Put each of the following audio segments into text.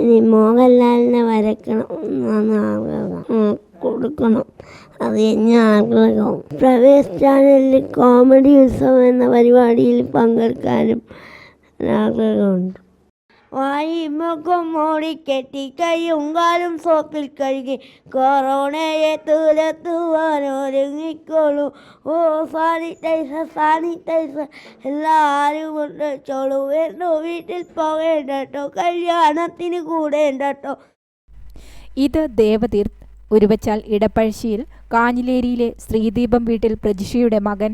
ഇനി മോഹൻലാലിനെ വരയ്ക്കണം എന്നാണ് ആഗ്രഹം കൊടുക്കണം. അത് എന്നെ ആഗ്രഹം. പ്രവേശ് ചാനലിൽ കോമഡി ഉത്സവം എന്ന പരിപാടിയിൽ പങ്കെടുക്കാനും ആഗ്രഹമുണ്ട്. വായിമുഖം മൂടിക്കെട്ടി കൈയും കാലും സോപ്പിൽ കഴുകി കൊറോണയെ തുരത്തുവാൻ ഒരുങ്ങിക്കോളൂ ഓ സാനിറ്റൈസർ സാനിറ്റൈസർ എല്ലാവരും കൊണ്ടുവച്ചോളൂ എന്തോ വീട്ടിൽ പോകേണ്ടട്ടോ കല്യാണത്തിന് കൂടേണ്ടട്ടോ ഇത് ദേവതീർത്ത് ഉരുവച്ചാൽ ഇടപ്പഴശ്ശിയിൽ കാഞ്ഞിലേരിയിലെ ശ്രീദീപം വീട്ടിൽ പ്രജിഷയുടെ മകൻ.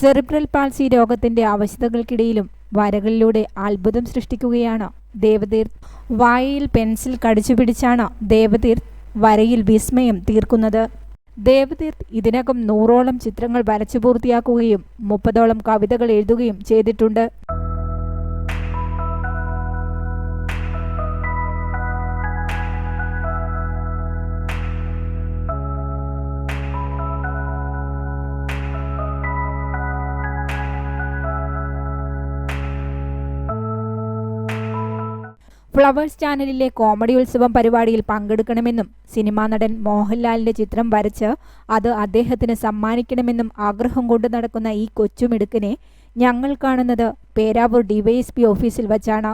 സെറിബ്രൽ പാൾസി രോഗത്തിന്റെ അവശതകൾക്കിടയിലും വരകളിലൂടെ അത്ഭുതം സൃഷ്ടിക്കുകയാണ്. ദേവതീർത്ത് വായയിൽ പെൻസിൽ കടിച്ചു പിടിച്ചാണ് ദേവതീർത്ത് വരയിൽ വിസ്മയം തീർക്കുന്നത്. ദേവതീർത്ത് ഇതിനകം നൂറോളം ചിത്രങ്ങൾ വരച്ചു പൂർത്തിയാക്കുകയും മുപ്പതോളം കവിതകൾ എഴുതുകയും ചെയ്തിട്ടുണ്ട്. ഫ്ലവേഴ്സ് ചാനലിലെ കോമഡി ഉത്സവം പരിപാടിയിൽ പങ്കെടുക്കണമെന്നും സിനിമാ നടൻ മോഹൻലാലിന്റെ ചിത്രം വരച്ച് അത് അദ്ദേഹത്തിന് സമ്മാനിക്കണമെന്നും ആഗ്രഹം കൊണ്ട് നടക്കുന്ന ഈ കൊച്ചുമിടുക്കിനെ ഞങ്ങൾ കാണുന്നത് പേരാവൂർ ഡിവൈഎസ്പി ഓഫീസിൽ വച്ചാണ്.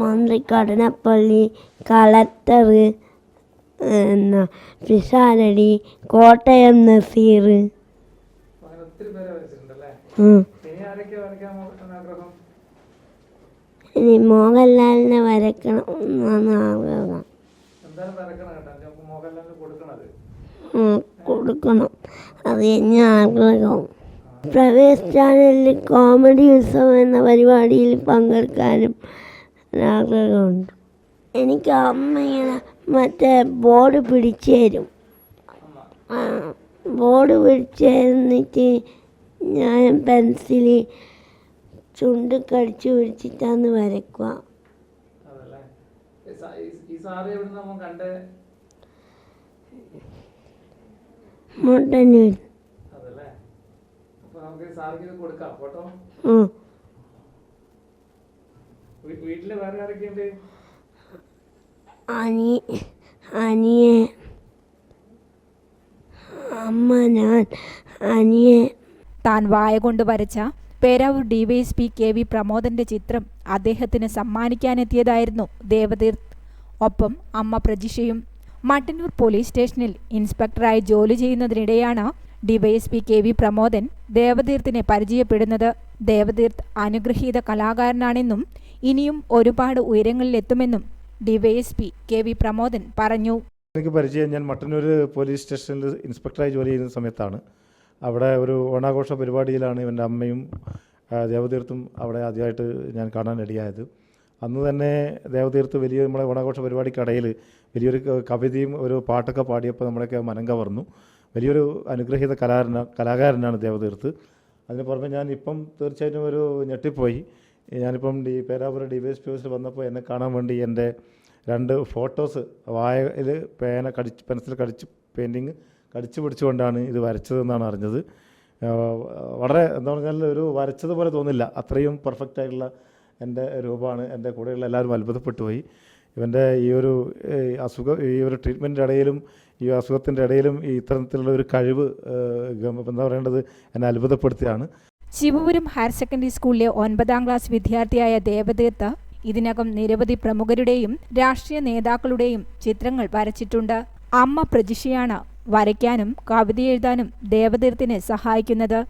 മന്ത്രി കടനപ്പള്ളി കളക്ടർ എന്നാ പിഷാരടി കോട്ടയം നസീർ. ഇനി മോഹൻലാലിനെ എന്നാണ് ആഗ്രഹം. വരക്കണം ഉം, കൊടുക്കണം. അത് ഇനി ആഗ്രഹം. പ്രവേശ് ചാനലിൽ കോമഡി ഉത്സവം എന്ന പരിപാടിയിൽ പങ്കെടുക്കാനും ആഗ്രഹമുണ്ട് എനിക്ക് അമ്മ ഇങ്ങനെ മറ്റേ ബോർഡ് പിടിച്ചു തരും. ബോർഡ് പിടിച്ചു ഞാൻ പെൻസിൽ ചുണ്ട് കടിച്ചു പിടിച്ചിട്ടാന്ന് വരയ്ക്കുക. അതല്ലേ? ഈ സാ- ഈ- ഈ സാറ് എവിടുന്ന് നമ്മൾ മുട്ടന്നൂർ അതല്ലേ? അപ്പൊ നമുക്ക് ഈ കൊടുക്കാം ഫോട്ടോ. ഉം. വീ- വീട്ടിൽ വേറെ ആരൊക്കെയുണ്ട് അനി അനിയെ അമ്മ ഞാൻ അനിയെ താൻ വായ കൊണ്ട് വരച്ച പേരാവൂർ ഡിവൈഎസ്പി കെ വി പ്രമോദന്റെ ചിത്രം അദ്ദേഹത്തിന് സമ്മാനിക്കാനെത്തിയതായിരുന്നു ദേവതീർത്ത് ഒപ്പം അമ്മ പ്രജിഷയും മട്ടന്നൂർ പോലീസ് സ്റ്റേഷനിൽ ഇൻസ്പെക്ടറായി ജോലി ചെയ്യുന്നതിനിടെയാണ് ഡിവൈഎസ്പി കെ വി പ്രമോദൻ ദേവതീർത്തിനെ പരിചയപ്പെടുന്നത്. ദേവതീർത്ത് അനുഗ്രഹീത കലാകാരനാണെന്നും ഇനിയും ഒരുപാട് ഉയരങ്ങളിലെത്തുമെന്നും ഡിവൈഎസ്പി കെ വി പ്രമോദൻ പറഞ്ഞു. എനിക്ക് പരിചയം ഞാൻ മട്ടന്നൂർ പോലീസ് സ്റ്റേഷനിൽ ഇൻസ്പെക്ടറായി ജോലി ചെയ്യുന്ന സമയത്താണ്. അവിടെ ഒരു ഓണാഘോഷ പരിപാടിയിലാണ് ഇവന്റെ അമ്മയും ദേവതീർത്തും അവിടെ ആദ്യമായിട്ട് ഞാൻ കാണാൻ ഇടയായത് അന്ന് തന്നെ ദേവതീർത്ത് വലിയ നമ്മളെ ഓണാഘോഷ പരിപാടിക്കിടയിൽ വലിയൊരു കവിതയും ഒരു പാട്ടൊക്കെ പാടിയപ്പോൾ നമ്മളൊക്കെ മനം കവർന്നു വലിയൊരു അനുഗ്രഹീത കലാകാരന കലാകാരനാണ് ദേവതീർത്ത് അതിന് പുറമെ ഞാൻ ഇപ്പം തീർച്ചയായിട്ടും ഒരു ഞെട്ടിപ്പോയി. ഞാനിപ്പം D Perapuram D Y S P Ozil വന്നപ്പോൾ എന്നെ കാണാൻ വേണ്ടി എന്റെ രണ്ട് ഫോട്ടോസ് വായയിൽ പേന കടിച്ച് പെൻസിൽ കടിച്ച് പെയിന്റിങ് കടിച്ചു പിടിച്ചുകൊണ്ടാണ് ഇത് വരച്ചതെന്നാണ് അറിഞ്ഞത്. വളരെ എന്താ പറഞ്ഞാൽ ഒരു വരച്ചതുപോലെ തോന്നില്ല. അത്രയും പെർഫെക്റ്റ് ആയിട്ടുള്ള എന്റെ രൂപമാണ്. എന്റെ കൂടെയുള്ള എല്ലാവരും അത്ഭുതപ്പെട്ടു പോയി. ഇവന്റെ ഈ ഒരു അസുഖ ഈ ഒരു ട്രീറ്റ്മെന്റിന്റെ ഇടയിലും ഈ അസുഖത്തിന്റെ ഇടയിലും ഈ ഇത്തരത്തിലുള്ള ഒരു കഴിവ് എന്താ പറയേണ്ടത് എന്നെ അത്ഭുതപ്പെടുത്തിയാണ് ശിവപുരം ഹയർ സെക്കൻഡറി സ്കൂളിലെ ഒൻപതാം ക്ലാസ് വിദ്യാർത്ഥിയായ ദേവതീർത്ത ഇതിനകം നിരവധി പ്രമുഖരുടെയും രാഷ്ട്രീയ നേതാക്കളുടെയും ചിത്രങ്ങൾ വരച്ചിട്ടുണ്ട്. അമ്മ പ്രജിഷയാണ് വരയ്ക്കാനും കവിത എഴുതാനും ദേവതീർത്തിനെ സഹായിക്കുന്നത്.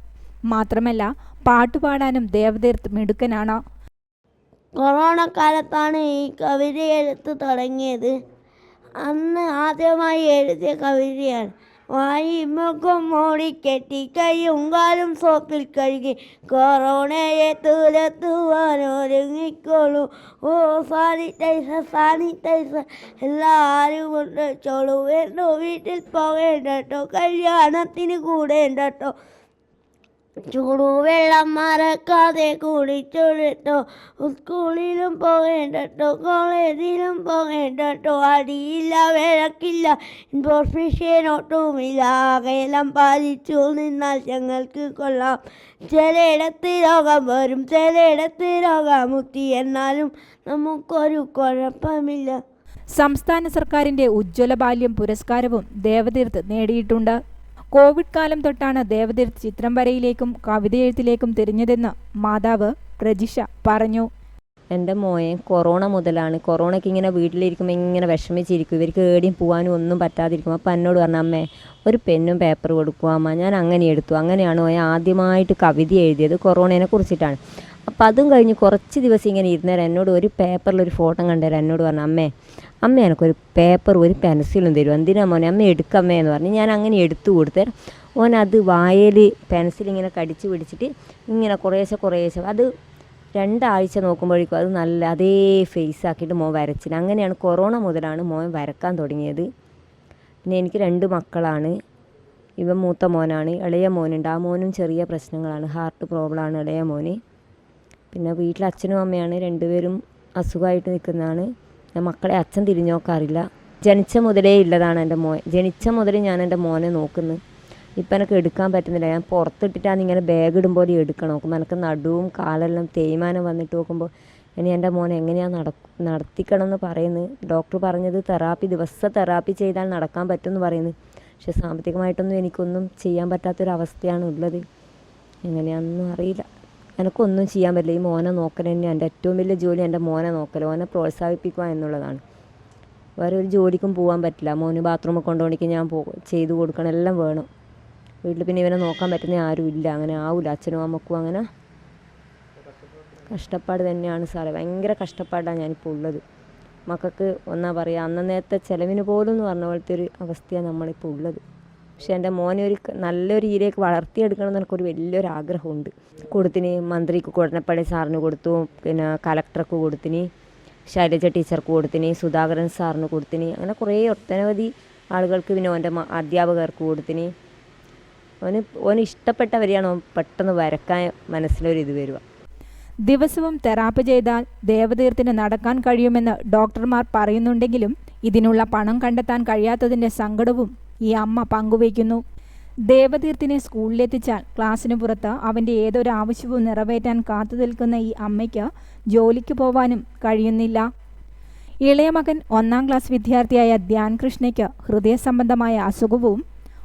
മാത്രമല്ല പാട്ടുപാടാനും ദേവതീർത്ത് മിടുക്കനാണ്. കൊറോണ കാലത്താണ് ഈ കവിത എഴുത്ത് തുടങ്ങിയത്. അന്ന് ആദ്യമായി എഴുതിയ കവിതയാണ്. വായി മുഖം മൂടിക്കെട്ടി കൈയും കാലും സോപ്പിൽ കഴുകി കൊറോണയെ തുരത്തുവാൻ ഒരുങ്ങിക്കോളൂ ഓ സാനിറ്റൈസർ സാനിറ്റൈസർ എല്ലാവരും കൊണ്ടുവച്ചോളൂ എന്തോ വീട്ടിൽ പോകേണ്ടട്ടോ കല്യാണത്തിന് കൂടേണ്ട കേട്ടോ ചൂടുവെള്ളം മറക്കാതെ കുളിച്ചൊളിട്ടോ സ്കൂളിലും പോകേണ്ടട്ടോ കോളേജിലും പോകേണ്ടട്ടോ. അടിയില്ല വിളക്കില്ല ഇൻഫോർമേഷനൊട്ടുമില്ല. അകലം പാലിച്ചു നിന്നാൽ ഞങ്ങൾക്ക് കൊള്ളാം. ചിലയിടത്ത് രോഗം വരും ചിലയിടത്ത് രോഗമുക്തി എന്നാലും നമുക്കൊരു കുഴപ്പമില്ല. സംസ്ഥാന സർക്കാരിന്റെ ഉജ്ജ്വല ബാല്യം പുരസ്കാരവും ദേവതീർത്ത് നേടിയിട്ടുണ്ട്. കോവിഡ് കാലം തൊട്ടാണ് ദേവതീർത്ത് ചിത്രം വരയിലേക്കും കവിതയെഴുത്തിലേക്കും തിരിഞ്ഞതെന്ന് മാതാവ് പ്രജിഷ പറഞ്ഞു. എന്റെ മോയെ കൊറോണ മുതലാണ്. കൊറോണയ്ക്ക് ഇങ്ങനെ വീട്ടിലിരിക്കുമ്പോൾ ഇങ്ങനെ വിഷമിച്ചിരിക്കും. ഇവർക്ക് ഏടിയും പോകാനും ഒന്നും പറ്റാതിരിക്കും അപ്പം എന്നോട് പറഞ്ഞു അമ്മേ ഒരു പെന്നും പേപ്പർ കൊടുക്കുക അമ്മ. ഞാൻ അങ്ങനെ എടുത്തു. അങ്ങനെയാണ് മോയെ ആദ്യമായിട്ട് കവിത എഴുതിയത് കൊറോണയെ കുറിച്ചിട്ടാണ്. അപ്പോൾ അതും കഴിഞ്ഞ് കുറച്ച് ദിവസം ഇങ്ങനെ ഇരുന്നേരം എന്നോട് ഒരു പേപ്പറിൽ ഒരു ഫോട്ടോ കണ്ടുതരാം എന്നോട് പറഞ്ഞു അമ്മേ അമ്മ എനിക്കൊരു പേപ്പർ ഒരു പെൻസിലും തരും. എന്തിനാ മോനെ? അമ്മ എടുക്കമ്മേ എന്ന് പറഞ്ഞ് ഞാൻ അങ്ങനെ എടുത്തു കൊടുത്തേ ഓൻ അത് വായയിൽ പെൻസിൽ ഇങ്ങനെ കടിച്ച് പിടിച്ചിട്ട് ഇങ്ങനെ കുറേശ്ശെ കുറേശ്ശെ അത് രണ്ടാഴ്ച നോക്കുമ്പോഴേക്കും അത് നല്ല അതേ ഫേസ് ആക്കിയിട്ട് മോൻ വരച്ചിന്. അങ്ങനെയാണ് കൊറോണ മുതലാണ് മോൻ വരക്കാൻ തുടങ്ങിയത്. പിന്നെ എനിക്ക് രണ്ട് മക്കളാണ്. ഇവൻ മൂത്ത മോനാണ് ഇളയ മോനുണ്ട്. ആ മോനും ചെറിയ പ്രശ്നങ്ങളാണ്. ഹാർട്ട് പ്രോബ്ലമാണ് ഇളയ മോന്. പിന്നെ വീട്ടിൽ അച്ഛനും അമ്മയാണ്. രണ്ടുപേരും അസുഖമായിട്ട് നിൽക്കുന്നതാണ്. ഞാൻ മക്കളെ അച്ഛൻ തിരിഞ്ഞു നോക്കാറില്ല ജനിച്ച മുതലേ ഉള്ളതാണ് എന്റെ മോൻ. ജനിച്ച മുതലേ ഞാൻ എന്റെ മോനെ നോക്കുന്നു. ഇപ്പം എനിക്ക് എടുക്കാൻ പറ്റുന്നില്ല. ഞാൻ പുറത്തിട്ടിട്ടാണ് ഇങ്ങനെ ബാഗ് ഇടുമ്പോൾ എടുക്കണം? നോക്കുമ്പോൾ എനിക്ക് നടുവും കാലെല്ലാം തേയ്മാനം വന്നിട്ട് നോക്കുമ്പോൾ ഇനി എന്റെ മോൻ എങ്ങനെയാണ് നട നടത്തിക്കണം എന്ന് പറയുന്നത് ഡോക്ടർ പറഞ്ഞത് തെറാപ്പി ദിവസം തെറാപ്പി ചെയ്താൽ നടക്കാൻ പറ്റുമെന്ന് പറയുന്നത് പക്ഷെ സാമ്പത്തികമായിട്ടൊന്നും എനിക്കൊന്നും ചെയ്യാൻ പറ്റാത്തൊരവസ്ഥയാണ് ഉള്ളത്. എങ്ങനെയാണെന്നും അറിയില്ല. എനിക്കൊന്നും ചെയ്യാൻ പറ്റില്ല. ഈ മോനെ നോക്കൽ തന്നെ എന്റെ ഏറ്റവും വലിയ ജോലി എന്റെ മോനെ നോക്കൽ മോനെ പ്രോത്സാഹിപ്പിക്കുക എന്നുള്ളതാണ്. വേറെ ഒരു ജോലിക്കും പോകാൻ പറ്റില്ല. മോന് ബാത്റൂമിൽ കൊണ്ടുപോകണമെങ്കിൽ ഞാൻ പോ ചെയ്തു കൊടുക്കണം. എല്ലാം വേണം. വീട്ടിൽ പിന്നെ ഇവനെ നോക്കാൻ പറ്റുന്ന ആരും ഇല്ല. അങ്ങനെ ആവില്ല അച്ഛനും അമ്മക്കും അങ്ങനെ കഷ്ടപ്പാട് തന്നെയാണ് സാറേ. ഭയങ്കര കഷ്ടപ്പാടാണ് ഞാനിപ്പോൾ ഉള്ളത്. മക്കൾക്ക് ഒന്നാ പറയുക അന്നേരത്തെ ചിലവിന് പോലും എന്ന് പറഞ്ഞ പോലത്തെ ഒരു അവസ്ഥയാണ് നമ്മളിപ്പോൾ ഉള്ളത്. പക്ഷെ എന്റെ മോനെ ഒരു നല്ലൊരു രീതിയിലേക്ക് വളർത്തിയെടുക്കണം എന്ന് എനിക്കൊരു വലിയൊരു ആഗ്രഹമുണ്ട്. കൊടുത്തിന് മന്ത്രിക്ക് കൊടനപ്പള്ളി സാറിന് കൊടുത്തു. പിന്നെ കലക്ടർക്ക് കൊടുത്തിന് ശൈലജ ടീച്ചർക്ക് കൊടുത്തിന് സുധാകരൻ സാറിന് കൊടുത്തിന്. അങ്ങനെ കുറേ ഒട്ടനവധി ആളുകൾക്ക് പിന്നെ ഓന്റെ അധ്യാപകർക്ക് കൊടുത്തിന്. ഓന് ഓന് ഇഷ്ടപ്പെട്ടവരെയാണ് ഓൻ പെട്ടെന്ന് വരക്കാൻ മനസ്സിലൊരിത് വരിക. ദിവസവും തെറാപ്പി ചെയ്താൽ ദേവതീർത്തിന് നടക്കാൻ കഴിയുമെന്ന് ഡോക്ടർമാർ പറയുന്നുണ്ടെങ്കിലും ഇതിനുള്ള പണം കണ്ടെത്താൻ കഴിയാത്തതിന്റെ സങ്കടവും ഈ അമ്മ പങ്കുവയ്ക്കുന്നു. ദേവതീർത്തിനെ സ്കൂളിലെത്തിച്ചാൽ ക്ലാസ്സിന് പുറത്ത് അവന്റെ ഏതൊരു ആവശ്യവും നിറവേറ്റാൻ കാത്തു നിൽക്കുന്ന ഈ അമ്മയ്ക്ക് ജോലിക്ക് പോവാനും കഴിയുന്നില്ല. ഇളയ മകൻ ഒന്നാം ക്ലാസ് വിദ്യാർത്ഥിയായ ധ്യാൻ കൃഷ്ണയ്ക്ക് ഹൃദയ സംബന്ധമായ അസുഖവും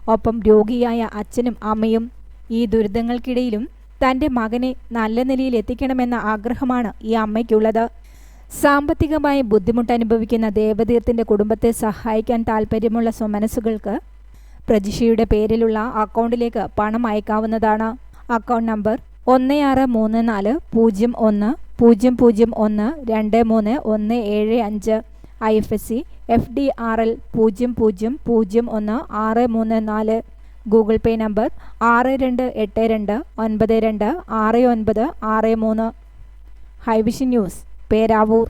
ഒപ്പം രോഗിയായ അച്ഛനും അമ്മയും ഈ ദുരിതങ്ങൾക്കിടയിലും തന്റെ മകനെ നല്ല നിലയിൽ എത്തിക്കണമെന്ന ആഗ്രഹമാണ് ഈ അമ്മയ്ക്കുള്ളത്. സാമ്പത്തികമായി ബുദ്ധിമുട്ട് അനുഭവിക്കുന്ന ദേവതീർത്തിന്റെ കുടുംബത്തെ സഹായിക്കാൻ താൽപ്പര്യമുള്ള സ്വമനസ്സുകൾക്ക് പ്രജിഷയുടെ പേരിലുള്ള അക്കൗണ്ടിലേക്ക് പണം അയക്കാവുന്നതാണ്. അക്കൗണ്ട് നമ്പർ ഒന്ന് ആറ് മൂന്ന് നാല് പൂജ്യം ഒന്ന് പൂജ്യം പൂജ്യം ഒന്ന് രണ്ട് മൂന്ന് ഒന്ന് ഏഴ് അഞ്ച് I F S C F D R L പൂജ്യം പൂജ്യം പൂജ്യം ഒന്ന് ആറ് മൂന്ന് നാല് ഗൂഗിൾ പേ നമ്പർ ആറ് രണ്ട് എട്ട് രണ്ട് ഒൻപത് രണ്ട് ആറ് ഒൻപത് ആറ് മൂന്ന്. Hivision news Peravoor.